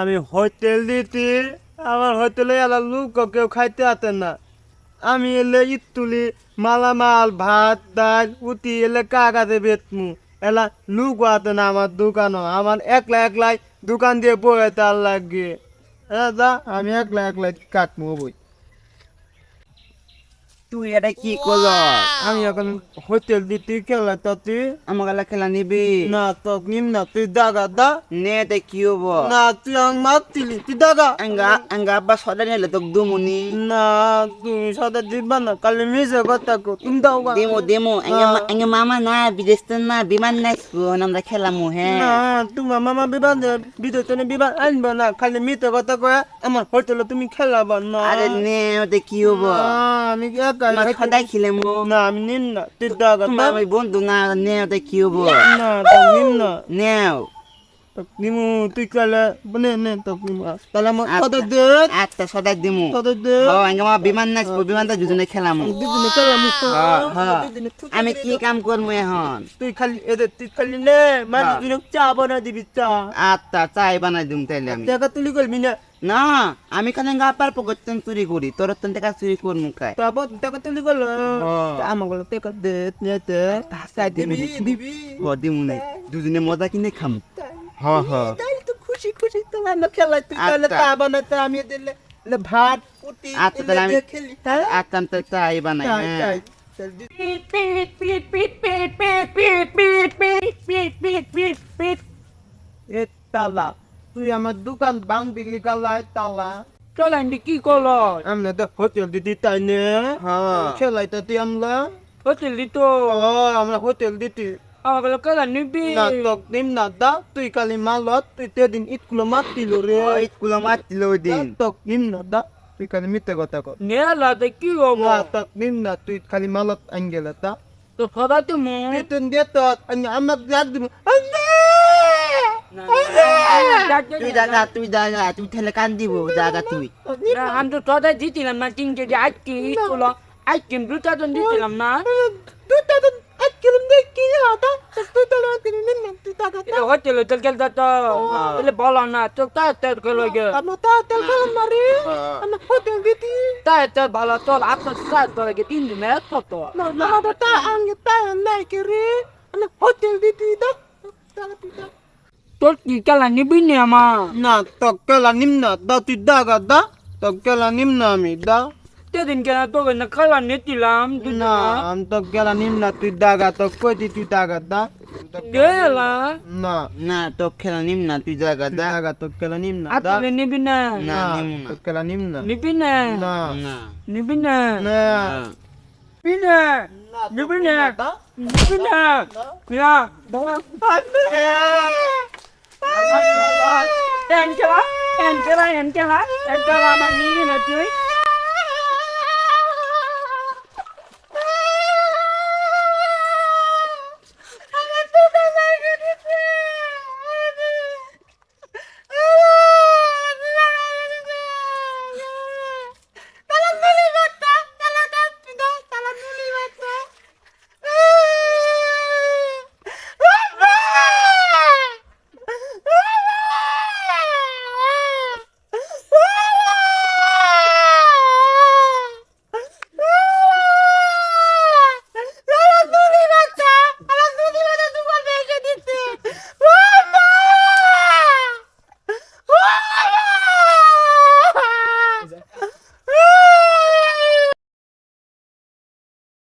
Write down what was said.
আমি হোটেল দিতে, আমার হোটেলে এলা লোক কেউ খাইতে আতেন না। আমি এলে ইতুলি মালামাল, ভাত, ডাল, উতি এলে কাকাতে বেতমু এলা লুক আতে না আমার দোকানও। আমার একলা একলাই দোকান দিয়ে বয়ে তার লাগে। দাদা আমি একলা একলা কাটমো বই তুই এটা কি করল আমি এখন হোটেল দিতে খেলা তো তুই আমাকে লা খেলা নিবি। না তো নিম না তুই দাগা দা। নে তে কি হব? না তুই আং মারতিলি তুই দাগা। আঙ্গা আঙ্গা আব্বা সদা নিলে তোকে দুমুনি। না তুমি সাদা দিবা না কালি মিশে কথা কো তুমি দাও। দেমো দেমো আঙ্গা মামা না বিদেশ তো না বিমান নাই শুন আমরা খেলামু হ্যাঁ। না তোমার মামা বিবাহ বিদ্যুৎ তুমি বিবাহ আনবা না খালি মিথ্যে কথা কয়া আমার হোটেলে তুমি খেলাবা না। আরে নে ওতে কি হব? আমি একা তোমার না আমি নিন না তুই দাগা তোমার বন্ধু না নে ওতে কি হব না তো নিন না নেও নিমু তুই কালে বনে নে তো নিমু তাহলে আমার আচ্ছা। দে আচ্ছা সদাই দিমু কত দে ও আঙ্গা বিমান নাই বিমানটা দুজনে খেলামু দিদিনে খেলামু হ্যাঁ, হ্যাঁ। আমি কি কাম করব এখন তুই খালি এদের তুই খালি নে মানে তুই চা বানা দিবি চা আচ্ছা চাই বানাই দিম তাইলে আমি টাকা তুলি করবি না না আমি কেন গা পারব গতন চুরি করি তোর তন থেকে চুরি করব মুখায় তবে তোকে তুলি তে হাসাই দিবি। দিবি দুজনে মজা কিনে খাম। হ্যাঁ হ্যাঁ। তাইলে তো খুশি খুশি তো না খেলাই তুই তাহলে আচ্ছা। তা বানাতে আমি দিলে ভাত পুটি আচ্ছা তাহলে আমি আচ্ছা তাহলে তাই বানাই হ্যাঁ। তালা। তুই আমার দোকান ভাঙবি কি কালাই তালা চল আন্টি কি করল আমরা তো হোটেল দিদি তাই নে হ্যাঁ খেলাইতে তুই আমরা হোটেল দিতো ও আমরা হোটেল দিতি আমাকে কেলা নিবি না তোক দিম না দা তুই কালি মালত তুই তেদিন ইটকুলো মাতিল রে ওই স্কুল মারছিল ওই দিন তোক দিম না দা তুই খালি মিথ্যে কথা কর নেলাতে কি হব না তোক দিম না তুই খালি মালত আঙ্গেলা তা তো সদা তুমি তুই দিয়ে তো আমাক ডাক দিব তুই দাদা তুই দাদা তুই তাহলে কান দিব দাদা তুই আমি তো তোদের দিছিলাম না তিন কেজি আট কেজি স্কুল আট কেজি দুটা জন দিছিলাম না দুটা জন আট কেজি দিয়ে কি হতো তুই তো তিনি নিন তুই দাদা এটা হচ্ছে লো তেল খেলতে তো বলে বলো না তো তা তেল খেলো গে আমি তা তেল খেলাম না রে আমি দিতি তা ভালো তো সাত গে তিন দিনে তো তো না না তা নাই আমি হোটেল দিতি দা তোর খেলা নিবি নি আমার না তোক কেলা নিম্ন দা তুই দা তোক কেলা নিম্ন আমি দা সেদিন কেন তোকে না খেলা নিয়েছিলাম না আমি তো গেলা নিম্ন তুই দাগা তো কইতি তুই দাগা দা গেলা না না তো খেলা নিম না তুই জায়গা দা দাগা তো কেলা নিম্ন দা আপনি নিবি না না না নিম না তো নিবি না না না নিবি না না নিবি না নিবি না নিবি না না ಎಂಟವ ಎಂಟರ ಎಂಟವ ಎಂಟವ ನೀರಿನ ಹತ್ತಿವಿ